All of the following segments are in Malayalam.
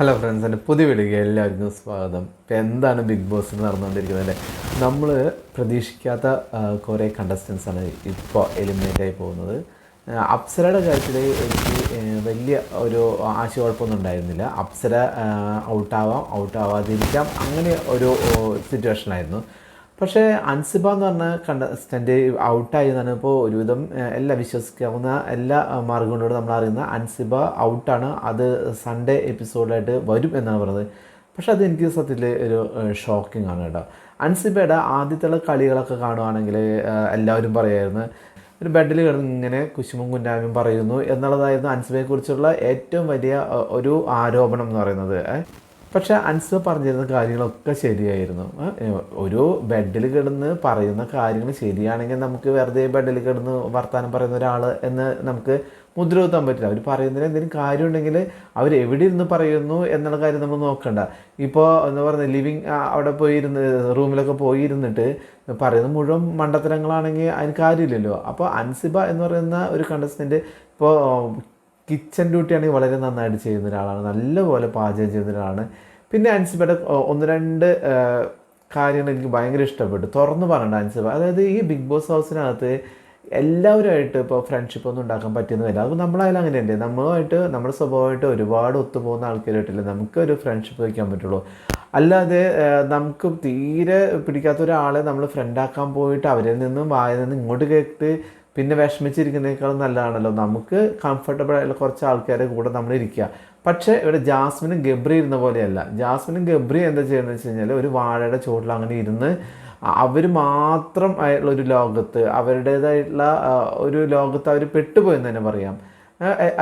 ഹലോ ഫ്രണ്ട്സ് എന്റെ പുതിയ വീഡിയോ എല്ലാവർക്കും സ്വാഗതം. ഇപ്പം എന്താണ് ബിഗ് ബോസ് നടന്നുകൊണ്ടിരിക്കുന്നത് അല്ലേ നമ്മൾ പ്രതീക്ഷിക്കാത്ത കുറേ കണ്ടസ്റ്റൻസാണ് ഇപ്പോൾ എലിമിനേറ്റ് ആയി പോകുന്നത്. അപ്സരയുടെ കാര്യത്തിൽ എനിക്ക് വലിയ ഒരു ആശയക്കുഴപ്പമൊന്നും ഉണ്ടായിരുന്നില്ല. അപ്സര ഔട്ടാവാം ഔട്ടാവാതിരിക്കാം അങ്ങനെ ഒരു സിറ്റുവേഷനായിരുന്നു പക്ഷേ അൻസിബ എന്ന് പറഞ്ഞ കണ്ടസ്റ്റന്റ് ഔട്ടായി എന്നാണ് ഇപ്പോൾ ഒരുവിധം എല്ലാ വിശ്വസിക്കാവുന്ന എല്ലാ മാർഗങ്ങളോട് നമ്മൾ അറിയുന്ന അൻസിബ ഔട്ടാണ് അത് സൺഡേ എപ്പിസോഡായിട്ട് വരും എന്നാണ് പറഞ്ഞത്. പക്ഷേ അത് എനിക്ക് സത്യത്തിൽ ഒരു ഷോക്കിംഗ് ആണ് കേട്ടോ. അൻസിബയുടെ ആദ്യത്തെ കളികളൊക്കെ കാണുവാണെങ്കിൽ എല്ലാവരും പറയായിരുന്നു ഒരു ബെഡിൽ കിടന്ന് ഇങ്ങനെ കുശുമും കുഞ്ഞാമ്യം പറയുന്നു എന്നുള്ളതായിരുന്നു അൻസിബയെക്കുറിച്ചുള്ള ഏറ്റവും വലിയ ഒരു ആരോപണം എന്ന് പറയുന്നത്. പക്ഷെ അൻസ് പറഞ്ഞിരുന്ന കാര്യങ്ങളൊക്കെ ശരിയായിരുന്നു. ഒരു ബെഡിൽ കിടന്ന് പറയുന്ന കാര്യങ്ങൾ ശരിയാണെങ്കിൽ നമുക്ക് വെറുതെ ബെഡിൽ കിടന്ന് വർത്താനം പറയുന്ന ഒരാൾ എന്ന് നമുക്ക് മുദ്ര കുത്താൻ പറ്റില്ല. അവർ പറയുന്നതിന് എന്തെങ്കിലും കാര്യം ഉണ്ടെങ്കിൽ അവർ എവിടെ ഇരുന്ന് പറയുന്നു എന്നുള്ള കാര്യം നമ്മൾ നോക്കണ്ട. ഇപ്പോൾ എന്ന് പറയുന്നത് ലിവിങ് അവിടെ പോയി ഇരുന്ന് റൂമിലൊക്കെ പോയി ഇരുന്നിട്ട് പറയുന്നത് മുഴുവൻ മണ്ടത്തരങ്ങളാണെങ്കിൽ അതിന് കാര്യമില്ലല്ലോ. അപ്പോൾ അൻസിബ എന്ന് പറയുന്ന ഒരു കണ്ടസ്റ്റന്റ് ഇപ്പോൾ കിച്ചൺ ഡ്യൂട്ടിയാണെങ്കിൽ വളരെ നന്നായിട്ട് ചെയ്യുന്ന ഒരാളാണ്. നല്ലപോലെ പാചകം ചെയ്യുന്ന ഒരാളാണ്. പിന്നെ അൻസിബയുടെ ഒന്ന് രണ്ട് കാര്യങ്ങൾ എനിക്ക് ഭയങ്കര ഇഷ്ടപ്പെട്ടു. തുറന്നു പറഞ്ഞിട്ട് അൻസിബ. അതായത് ഈ ബിഗ് ബോസ് ഹൗസിനകത്ത് എല്ലാവരുമായിട്ട് ഇപ്പോൾ ഫ്രണ്ട്ഷിപ്പ് ഒന്നും ഉണ്ടാക്കാൻ പറ്റിയെന്ന് വരില്ല അത് നമ്മളായാലും അങ്ങനെയല്ലേ? നമ്മളുമായിട്ട് നമ്മുടെ സ്വഭാവമായിട്ട് ഒരുപാട് ഒത്തുപോകുന്ന ആൾക്കാരായിട്ടില്ല നമുക്കൊരു ഫ്രണ്ട്ഷിപ്പ് വയ്ക്കാൻ പറ്റുള്ളൂ. അല്ലാതെ നമുക്ക് തീരെ പിടിക്കാത്ത ഒരാളെ നമ്മൾ ഫ്രണ്ടാക്കാൻ പോയിട്ട് അവരിൽ നിന്നും വായിൽ നിന്നും ഇങ്ങോട്ട് കേട്ട് പിന്നെ വിഷമിച്ചിരിക്കുന്നതിനേക്കാളും നല്ലതാണല്ലോ. നമുക്ക് കംഫർട്ടബിൾ ആയിട്ടുള്ള കുറച്ച് ആൾക്കാരെ കൂടെ നമ്മൾ ഇരിക്കുക. പക്ഷേ ഇവിടെ ജാസ്മിനും ഗബ്രി ഇരുന്ന പോലെയല്ല. ജാസ്മിനും ഗബ്രി എന്താ ചെയ്യുന്നത് വെച്ച് കഴിഞ്ഞാൽ ഒരു വാഴയുടെ ചുവട്ടിൽ അങ്ങനെ ഇരുന്ന് അവർ മാത്രം ആയിട്ടുള്ള ഒരു ലോകത്ത് അവരുടേതായിട്ടുള്ള ഒരു ലോകത്ത് അവർ പെട്ടുപോയെന്ന് തന്നെ പറയാം.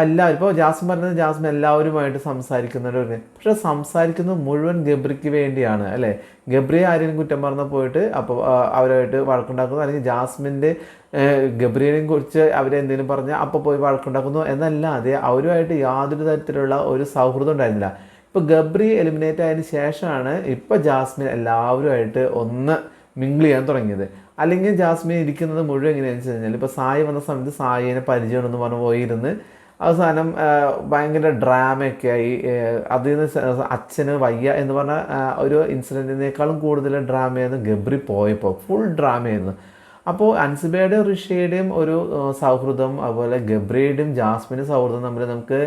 എല്ലാവരും ഇപ്പോൾ ജാസ്മിൻ പറഞ്ഞത് ജാസ്മിൻ എല്ലാവരുമായിട്ട് സംസാരിക്കുന്നവർ പക്ഷെ സംസാരിക്കുന്നത് മുഴുവൻ ഗബ്രിക്ക് വേണ്ടിയാണ് അല്ലേ? ഗബ്രിയെ ആരെങ്കിലും കുറ്റം പറഞ്ഞ പോയിട്ട് അപ്പോൾ അവരുമായിട്ട് വഴക്കുണ്ടാക്കുന്നു. അല്ലെങ്കിൽ ജാസ്മിന്റെ ഗബ്രിയെയും കുറിച്ച് അവരെന്തെങ്കിലും പറഞ്ഞാൽ അപ്പോൾ പോയി വഴക്കുണ്ടാക്കുന്നു എന്നല്ലാതെ അവരുമായിട്ട് യാതൊരു തരത്തിലുള്ള ഒരു സൗഹൃദം ഉണ്ടായിരുന്നില്ല. ഇപ്പോൾ ഗബ്രി എലിമിനേറ്റ് ആയതിന് ശേഷമാണ് ഇപ്പോൾ ജാസ്മിൻ എല്ലാവരുമായിട്ട് ഒന്ന് മിങ്കിൾ ചെയ്യാൻ തുടങ്ങിയത്. അല്ലെങ്കിൽ ജാസ്മിൻ ഇരിക്കുന്നത് മുഴുവൻ എങ്ങനെയാണെന്ന് വെച്ച് കഴിഞ്ഞാൽ ഇപ്പോൾ സായി വന്ന സമയത്ത് സായിനെ പരിചയമാണെന്ന് പറഞ്ഞ് പോയിരുന്ന് അവസാനം ഭയങ്കര ഡ്രാമയൊക്കെ ആയി അതിൽ നിന്ന് അച്ഛന് വയ്യ എന്ന് പറഞ്ഞ ഒരു ഇൻസിഡന്റിനേക്കാളും കൂടുതൽ ഡ്രാമയായിരുന്നു ഗബ്രി പോയപ്പോൾ ഫുൾ ഡ്രാമയായിരുന്നു. അപ്പോൾ അൻസിബയുടെയും ഋഷിയുടെയും ഒരു സൗഹൃദം അതുപോലെ ഗബ്രിയുടെയും ജാസ്മിന്റെ സൗഹൃദം തമ്മിൽ നമുക്ക്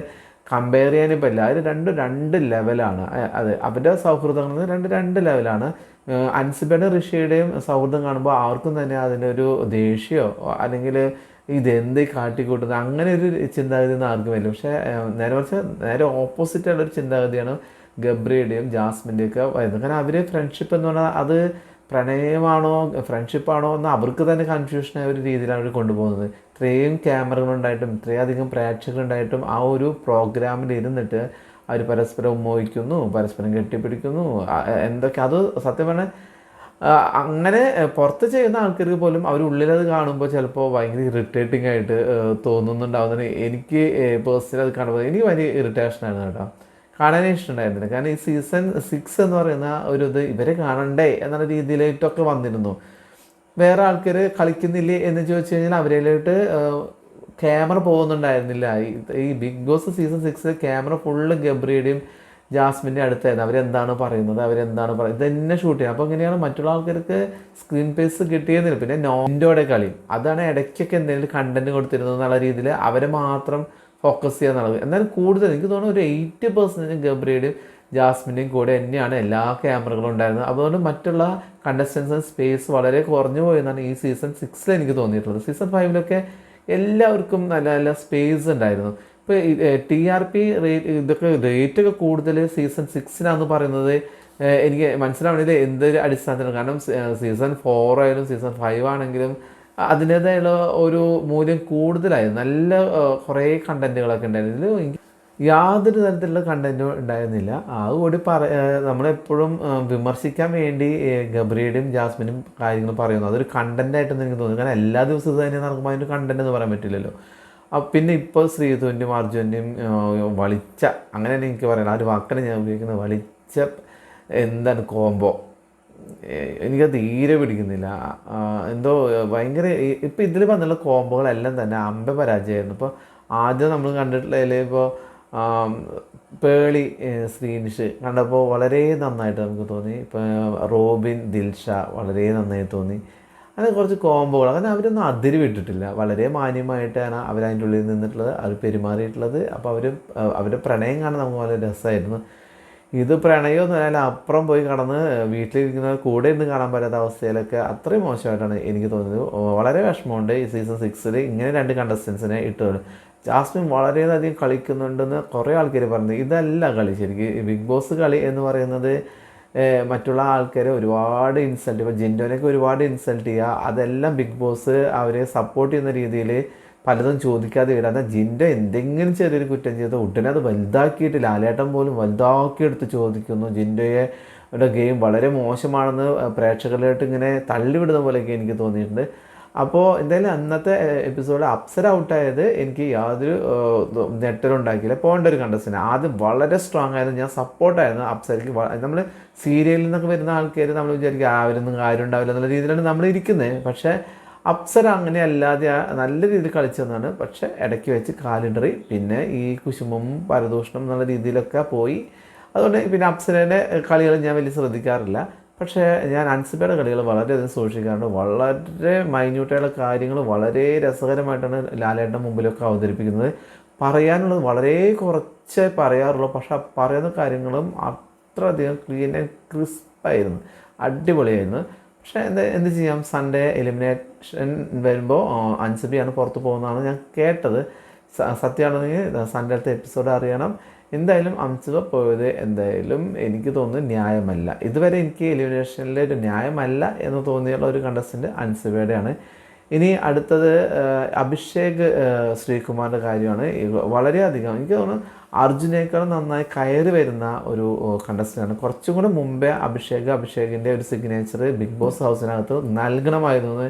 കമ്പയർ ചെയ്യാനേ പറ്റില്ല അത് രണ്ട് രണ്ട് ലെവലാണ് അത് അവരുടെ സൗഹൃദങ്ങൾ രണ്ട് രണ്ട് ലെവലാണ് അൻസിബയുടെ ഋഷിയുടെയും സൗഹൃദം കാണുമ്പോൾ ആർക്കും തന്നെ അതിനൊരു ദേഷ്യമോ അല്ലെങ്കിൽ ഇതെന്ത് കാട്ടിക്കൂട്ടുന്നത്? അങ്ങനെ ഒരു ചിന്താഗതി ഒന്നും ആർക്കും വരില്ല. പക്ഷേ നേരെ മറിച്ച് നേരെ ഓപ്പോസിറ്റ് ഒരു ചിന്താഗതിയാണ് ഗബ്രിയുടെയും ജാസ്മിന്റെയും ഒക്കെ വരുന്നത്. കാരണം അവർ ഫ്രണ്ട്ഷിപ്പ് എന്ന് പറഞ്ഞാൽ അത് പ്രണയമാണോ ഫ്രണ്ട്ഷിപ്പാണോ എന്ന് അവർക്ക് തന്നെ കൺഫ്യൂഷനായ ഒരു രീതിയിലാണ് അവർ കൊണ്ടുപോകുന്നത്. ഇത്രയും ക്യാമറകളുണ്ടായിട്ടും ഇത്രയും അധികം പ്രേക്ഷകരുണ്ടായിട്ടും ആ ഒരു പ്രോഗ്രാമിൽ ഇരുന്നിട്ട് അവർ പരസ്പരം മോഹിക്കുന്നു പരസ്പരം കെട്ടിപ്പിടിക്കുന്നു. എന്തൊക്കെ അത് സത്യം പറഞ്ഞാൽ അങ്ങനെ പുറത്ത് ചെയ്യുന്ന ആൾക്കാർക്ക് പോലും അവർ ഉള്ളിലത് കാണുമ്പോൾ ചിലപ്പോൾ ഭയങ്കര ഇറിറ്റേറ്റിംഗ് ആയിട്ട് തോന്നുന്നുണ്ടാവുന്നതിന് എനിക്ക് പേഴ്സണലി അത് കാണുമ്പോൾ എനിക്ക് വലിയ ആയിരുന്നു കേട്ടോ. കാണാനേ ഇഷ്ടമുണ്ടായിരുന്നില്ല. കാരണം ഈ സീസൺ സിക്സ് എന്ന് പറയുന്ന ഒരു ഇത് ഇവരെ കാണണ്ടേ എന്നുള്ള രീതിയിലായിട്ടൊക്കെ വന്നിരുന്നു. വേറെ ആൾക്കാർ കളിക്കുന്നില്ലേ എന്ന് ചോദിച്ചു കഴിഞ്ഞാൽ അവരിലോട്ട് ക്യാമറ പോകുന്നുണ്ടായിരുന്നില്ല. ഈ- big boss season six camera full ഗബ്രിയുടെയും ജാസ്മിന്റെ അടുത്തായിരുന്നു. അവരെന്താണ് പറയുന്നത്? അവരെന്താണ് പറയുന്നത് ഇതന്നെ ഷൂട്ട് ചെയ്യുക അപ്പോൾ ഇങ്ങനെയാണ് മറ്റുള്ള ആൾക്കാർക്ക് സ്ക്രീൻ പേസ് കിട്ടിയെന്നില്ല. പിന്നെ നോന്റോടെ കളി. അതാണ് ഇടയ്ക്കൊക്കെ എന്തെങ്കിലും കണ്ടന്റ് കൊടുത്തിരുന്നത് എന്നുള്ള രീതിയിൽ അവരെ മാത്രം ഫോക്കസ് ചെയ്യുക എന്നുള്ളത്. എന്നാൽ കൂടുതൽ എനിക്ക് തോന്നുന്നു ഒരു എയ്റ്റി പെർസെന്റേജ് ഗബ്രിയുടെയും ജാസ്മിന്റെയും കൂടെ തന്നെയാണ് എല്ലാ ക്യാമറകളും ഉണ്ടായിരുന്നത്. അതുകൊണ്ട് മറ്റുള്ള കണ്ടസ്റ്റൻസിന് സ്പേസ് വളരെ കുറഞ്ഞു പോയെന്നാണ് ഈ സീസൺ സിക്സിൽ എനിക്ക് തോന്നിയിട്ടുള്ളത്. സീസൺ ഫൈവിലൊക്കെ എല്ലാവർക്കും നല്ല നല്ല സ്പേസ് ഉണ്ടായിരുന്നു. ഇപ്പോൾ ടി ആർ പി റേറ്റ് ഇതൊക്കെ റേറ്റ് ഒക്കെ കൂടുതൽ സീസൺ സിക്സിനാന്ന് പറയുന്നത് എനിക്ക് മനസ്സിലാവണില്ല എന്തൊരു അടിസ്ഥാനത്തിലാണ്. കാരണം സീസൺ ഫോർ ആയാലും സീസൺ ഫൈവ് ആണെങ്കിലും അതിന്റേതായുള്ള ഒരു മൂല്യം കൂടുതലായിരുന്നു. നല്ല കുറേ കണ്ടന്റുകളൊക്കെ ഉണ്ടായിരുന്നു. യാതൊരു തരത്തിലുള്ള കണ്ടന്റും ഉണ്ടായിരുന്നില്ല. അതുകൂടി പറ നമ്മളെപ്പോഴും വിമർശിക്കാൻ വേണ്ടി ഗബ്രിയുടെയും ജാസ്മിനും കാര്യങ്ങൾ പറയുന്നു. അതൊരു കണ്ടന്റ് ആയിട്ടൊന്നും എനിക്ക് തോന്നുന്നു. കാരണം എല്ലാ ദിവസവും തന്നെ നടക്കുമ്പോൾ അതിന്റെ കണ്ടന്റ് എന്ന് പറയാൻ പറ്റില്ലല്ലോ. പിന്നെ ഇപ്പോൾ ശ്രീധുവിന്റെയും അർജുന്റെയും വളിച്ച അങ്ങനെ എനിക്ക് പറയണം ആ ഒരു വാക്കാണ് ഞാൻ ഉപയോഗിക്കുന്നത്. വളിച്ച എന്താണ് കോംബോ? എനിക്ക് തീരെ പിടിക്കുന്നില്ല. എന്തോ ഭയങ്കര ഇപ്പം ഇതിൽ വന്നുള്ള കോംബോകളെല്ലാം തന്നെ അമ്പ പരാജയമായിരുന്നു. ഇപ്പോൾ ആദ്യം നമ്മൾ കണ്ടിട്ടുള്ളതിൽ ഇപ്പോൾ പേളി ശ്രീനിഷ് കണ്ടപ്പോൾ വളരെ നന്നായിട്ട് നമുക്ക് തോന്നി. ഇപ്പോൾ റോബിൻ ദിൽഷ വളരെ നന്നായി തോന്നി. അങ്ങനെ കുറച്ച് കോംബോകൾ. അങ്ങനെ അവരൊന്നും അതിര് വിട്ടിട്ടില്ല. വളരെ മാന്യമായിട്ടാണ് അവരതിന്റെ ഉള്ളിൽ നിന്നിട്ടുള്ളത്. അവർ പെരുമാറിയിട്ടുള്ളത്. അപ്പോൾ അവർ അവരുടെ പ്രണയം കാണാൻ നമുക്ക് വളരെ രസമായിരുന്നു. ഇത് പ്രണയം എന്ന് അപ്പുറം പോയി കടന്ന് വീട്ടിലിരിക്കുന്ന കൂടെ ഇരുന്ന് കാണാൻ പറ്റാത്ത അവസ്ഥയിലൊക്കെ അത്രയും മോശമായിട്ടാണ് എനിക്ക് തോന്നിയത് വളരെ വിഷമമുണ്ട് ഈ സീസൺ സിക്സിൽ ഇങ്ങനെ രണ്ട് കണ്ടസ്റ്റൻസിനെ ഇട്ടുള്ളൂ ജാസ്മിൻ വളരെയധികം കളിക്കുന്നുണ്ടെന്ന് കുറേ ആൾക്കാർ പറഞ്ഞു. ഇതല്ല കളി ശരിക്കും. ബിഗ് ബോസ് കളി എന്ന് പറയുന്നത് മറ്റുള്ള ആൾക്കാരെ ഒരുപാട് ഇൻസൾട്ട് ഇപ്പോൾ ജിൻഡോനൊക്കെ ഒരുപാട് ഇൻസൾട്ട് ചെയ്യുക അതെല്ലാം ബിഗ് ബോസ് അവരെ സപ്പോർട്ട് ചെയ്യുന്ന രീതിയിൽ പലതും ചോദിക്കാതെ വരാം. എന്നാൽ ജിന്റെ എന്തെങ്കിലും ചെറിയൊരു കുറ്റം ചെയ്ത് ഉടനെ അത് വലുതാക്കിയിട്ട് ലാലേട്ടൻ പോലും വലുതാക്കിയെടുത്ത് ചോദിക്കുന്നു. ജിൻഡോയെ ഗെയിം വളരെ മോശമാണെന്ന് പ്രേക്ഷകരിലോട്ട് ഇങ്ങനെ തള്ളിവിടുന്ന പോലെയൊക്കെ എനിക്ക് തോന്നിയിട്ടുണ്ട്. അപ്പോൾ എന്തായാലും അന്നത്തെ എപ്പിസോഡ് അപ്സര ഔട്ടായത് എനിക്ക് യാതൊരു നെട്ടലുണ്ടാക്കിയില്ല പോകേണ്ട ഒരു കണ്ടസ്റ്റന്റ് ആദ്യം വളരെ സ്ട്രോങ് ആയിരുന്നു. ഞാൻ സപ്പോർട്ടായിരുന്നു അപ്സരയ്ക്ക് നമ്മൾ സീരിയലിൽ നിന്നൊക്കെ വരുന്ന ആൾക്കാർ നമ്മൾ വിചാരിക്കും അവരൊന്നും കാര്യം ഉണ്ടാവില്ല എന്നുള്ള രീതിയിലാണ് നമ്മൾ ഇരിക്കുന്നത് പക്ഷേ അപ്സര അങ്ങനെ അല്ലാതെ നല്ല രീതിയിൽ കളിച്ചതാണ്. പക്ഷെ ഇടയ്ക്ക് വെച്ച് കാലിടറി. പിന്നെ ഈ കുശുമം പരദൂഷണം എന്നുള്ള രീതിയിലൊക്കെ പോയി. അതുകൊണ്ട് പിന്നെ അപ്സരേന്റെ കളികൾ ഞാൻ വലിയ ശ്രദ്ധിക്കാറില്ല. പക്ഷേ ഞാൻ അൻസിബയുടെ കളികൾ വളരെയധികം സൂക്ഷിക്കാറുണ്ട്. വളരെ മൈന്യൂട്ടായുള്ള കാര്യങ്ങൾ വളരെ രസകരമായിട്ടാണ് ലാലേട്ടന്റെ മുമ്പിലൊക്കെ അവതരിപ്പിക്കുന്നത്. പറയാനുള്ളത് വളരെ കുറച്ചേ പറയാറുള്ളൂ. പക്ഷേ പറയുന്ന കാര്യങ്ങളും അത്രയധികം ക്ലീൻ ആൻഡ് ക്രിസ്പായിരുന്നു. അടിപൊളിയായിരുന്നു. പക്ഷേ എന്ത് എന്ത് ചെയ്യാം? സൺഡേ എലിമിനേഷൻ വരുമ്പോൾ ആണ് പുറത്ത് പോകുന്നതാണ് ഞാൻ കേട്ടത്. സത്യമാണെങ്കിൽ സൺഡേത്തെ എപ്പിസോഡ് അറിയണം. എന്തായാലും അംസുക പോയത് എന്തായാലും എനിക്ക് തോന്നുന്നു ന്യായമല്ല. ഇതുവരെ എനിക്ക് എലിമിനേഷനിലെ ഒരു ന്യായമല്ല എന്ന് തോന്നിയുള്ള ഒരു കണ്ടസ്റ്റന്റ് അൻസുബയുടെയാണ്. ഇനി അടുത്തത് അഭിഷേക് ശ്രീകുമാറിന്റെ കാര്യമാണ്. വളരെയധികം എനിക്ക് തോന്നുന്നു അർജുനേക്കാൾ നന്നായി കയറി വരുന്ന ഒരു കണ്ടസ്റ്റന്റാണ് കുറച്ചും കൂടെ മുമ്പേ അഭിഷേക് അഭിഷേകിന്റെ ഒരു സിഗ്നേച്ചർ ബിഗ് ബോസ് ഹൗസിനകത്ത് നൽകണമായിരുന്നു എന്ന്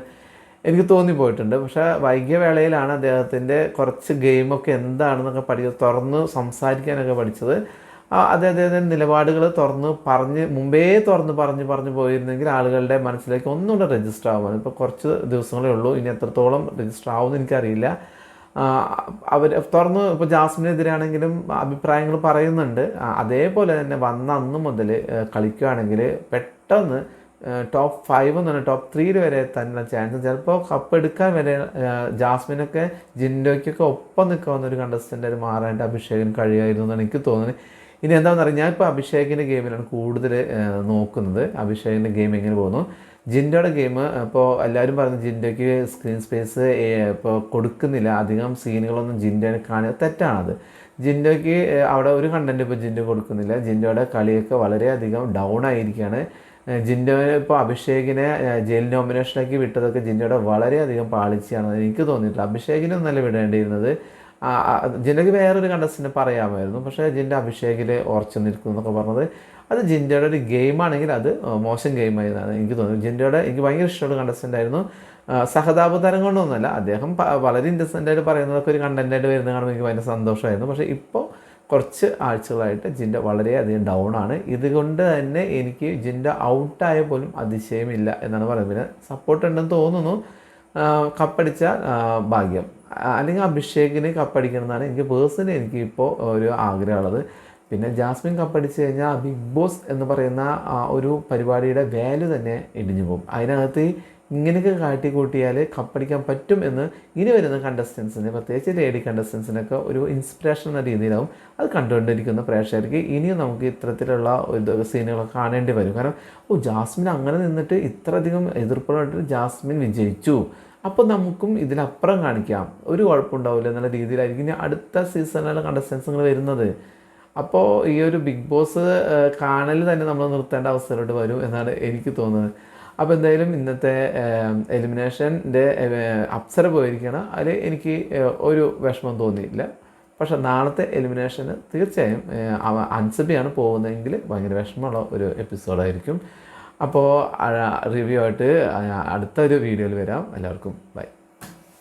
എനിക്ക് തോന്നിപ്പോയിട്ടുണ്ട് പക്ഷേ വൈകിയ വേളയിലാണ് അദ്ദേഹത്തിന്റെ കുറച്ച് ഗെയിമൊക്കെ എന്താണെന്നൊക്കെ പഠിച്ചത് തുറന്ന് സംസാരിക്കാനൊക്കെ പഠിച്ചത്. അദ്ദേഹത്തിന്റെ നിലപാടുകൾ തുറന്ന് പറഞ്ഞ് മുമ്പേ തുറന്ന് പറഞ്ഞ് പറഞ്ഞ് പോയിരുന്നെങ്കിൽ ആളുകളുടെ മനസ്സിലേക്ക് ഒന്നുകൂടെ രജിസ്റ്റർ ആവുമായിരുന്നു ഇപ്പോൾ കുറച്ച് ദിവസങ്ങളേ ഉള്ളൂ. ഇനി എത്രത്തോളം രജിസ്റ്റർ ആവുമെന്ന് എനിക്കറിയില്ല. അവർ തുറന്ന് ഇപ്പോൾ ജാസ്മിനെതിരാണെങ്കിലും അഭിപ്രായങ്ങൾ പറയുന്നുണ്ട്. അതേപോലെ തന്നെ വന്ന അന്ന് മുതൽ കളിക്കുകയാണെങ്കിൽ പെട്ടെന്ന് ടോപ്പ് ഫൈവ് എന്ന് പറഞ്ഞാൽ ടോപ്പ് ത്രീയിൽ വരെ തന്നെ ചാൻസ് ചിലപ്പോൾ കപ്പ് എടുക്കാൻ വരെ ജാസ്മിനൊക്കെ ജിൻഡോയ്ക്കൊക്കെ ഒപ്പം നിൽക്കാവുന്ന ഒരു കണ്ടസ്റ്റന്റ് മാറാനായിട്ട് അഭിഷേകൻ കഴിയായിരുന്നു എന്നാണ് എനിക്ക് തോന്നുന്നത്. ഇനി എന്താണെന്ന് അറിയാം. ഞാനിപ്പോൾ അഭിഷേകിന്റെ ഗെയിമിലാണ് കൂടുതൽ നോക്കുന്നത്. അഭിഷേകിന്റെ ഗെയിം എങ്ങനെ പോകുന്നു? ജിൻഡോയുടെ ഗെയിം ഇപ്പോൾ എല്ലാവരും പറഞ്ഞു ജിൻഡോയ്ക്ക് സ്ക്രീൻ സ്പേസ് ഇപ്പോൾ കൊടുക്കുന്നില്ല. അധികം സീനുകളൊന്നും ജിൻഡോനെ കാണുക തെറ്റാണത്. ജിൻഡോയ്ക്ക് അവിടെ ഒരു കണ്ടന്റ് ഇപ്പോൾ ജിൻഡോ കൊടുക്കുന്നില്ല. ജിൻഡോയുടെ കളിയൊക്കെ വളരെയധികം ഡൗൺ ആയിരിക്കുകയാണ് ജിൻഡോനെ ഇപ്പോൾ അഭിഷേകിനെ ജയിൽ നോമിനേഷനാക്കി വിട്ടതൊക്കെ ജിൻഡോയുടെ വളരെയധികം പാളിച്ചയാണ്. എനിക്ക് തോന്നിയിട്ടുള്ളത് അഭിഷേകിനെ ഒന്നല്ല വിടേണ്ടിയിരുന്നത് ജിൻഡോയ്ക്ക് വേറൊരു കണ്ടസ്റ്റിനെ പറയാമായിരുന്നു. പക്ഷേ ജിന്റെ അഭിഷേകിൽ ഉറച്ചു നിൽക്കും എന്നൊക്കെ പറഞ്ഞത് അത് ജിന്റെയുടെ ഒരു ഗെയിമാണെങ്കിൽ അത് മോശം ഗെയിമായിരുന്നാണ് എനിക്ക് തോന്നുന്നു ജിന്റെയുടെ എനിക്ക് ഭയങ്കര ഇഷ്ടമുള്ള കണ്ടസ്റ്റന്റ് ആയിരുന്നു സഹതാപ തരം കൊണ്ടൊന്നുമല്ല അദ്ദേഹം വളരെ ഇൻട്രസ്റ്റന്റ് ആയിട്ട് പറയുന്നതൊക്കെ ഒരു കണ്ടന്റായിട്ട് വരുന്ന കാണുമ്പോൾ എനിക്ക് ഭയങ്കര സന്തോഷമായിരുന്നു. പക്ഷേ ഇപ്പോൾ കുറച്ച് ആഴ്ചകളായിട്ട് ജിൻഡ വളരെയധികം ഡൗൺ ആണ്. ഇതുകൊണ്ട് തന്നെ എനിക്ക് ജിൻഡ ഔട്ടായ പോലും അതിശയമില്ല എന്നാണ് പറയുന്നത്. പിന്നെ സപ്പോർട്ട് ഉണ്ടെന്ന് തോന്നുന്നു. കപ്പടിച്ച ഭാഗ്യം. അല്ലെങ്കിൽ അഭിഷേകിന് കപ്പടിക്കണം എന്നാണ് എനിക്ക് പേഴ്സണലി എനിക്ക് ഇപ്പോൾ ഒരു ആഗ്രഹമുള്ളത്. പിന്നെ ജാസ്മിൻ കപ്പടിച്ച് കഴിഞ്ഞാൽ ബിഗ് ബോസ് എന്ന് പറയുന്ന ആ ഒരു പരിപാടിയുടെ വാല്യൂ തന്നെ ഇടിഞ്ഞു പോകും. അതിനകത്ത് ഇങ്ങനെയൊക്കെ കാട്ടിക്കൂട്ടിയാൽ കപ്പടിക്കാൻ പറ്റും എന്ന് ഇനി വരുന്ന കണ്ടസ്റ്റൻസിന് പ്രത്യേകിച്ച് ലേഡി കണ്ടസ്റ്റൻസിനൊക്കെ ഒരു ഇൻസ്പിറേഷൻ എന്ന രീതിയിലാവും അത് കണ്ടുകൊണ്ടിരിക്കുന്ന പ്രേക്ഷകർക്ക് ഇനിയും നമുക്ക് ഇത്തരത്തിലുള്ള ഒരു സീനുകളൊക്കെ കാണേണ്ടി വരും. കാരണം ഓ ജാസ്മിൻ അങ്ങനെ നിന്നിട്ട് ഇത്രയധികം എതിർപ്പുകളായിട്ട് ജാസ്മിൻ വിജയിച്ചു. അപ്പോൾ നമുക്കും ഇതിനപ്പുറം കാണിക്കാം. ഒരു കുഴപ്പമുണ്ടാവില്ല എന്നുള്ള രീതിയിലായിരിക്കും ഇനി അടുത്ത സീസണിലുള്ള കണ്ടസ്റ്റൻസുകൾ വരുന്നത്. അപ്പോൾ ഈ ഒരു ബിഗ് ബോസ് കാണൽ തന്നെ നമ്മൾ നിർത്തേണ്ട അവസ്ഥയിലോട്ട് വരും എന്നാണ് എനിക്ക് തോന്നുന്നത്. അപ്പോൾ എന്തായാലും ഇന്നത്തെ എലിമിനേഷന്റെ അപ്സര പോയിരിക്കണം അതിൽ എനിക്ക് ഒരു വിഷമം തോന്നിയില്ല പക്ഷെ നാളത്തെ എലിമിനേഷന് തീർച്ചയായും അൻസബിയാണ് പോകുന്നതെങ്കിൽ ഭയങ്കര വിഷമമുള്ള ഒരു എപ്പിസോഡായിരിക്കും അപ്പോൾ റിവ്യൂ ആയിട്ട് അടുത്ത ഒരു വീഡിയോയിൽ വരാം. എല്ലാവർക്കും ബൈ.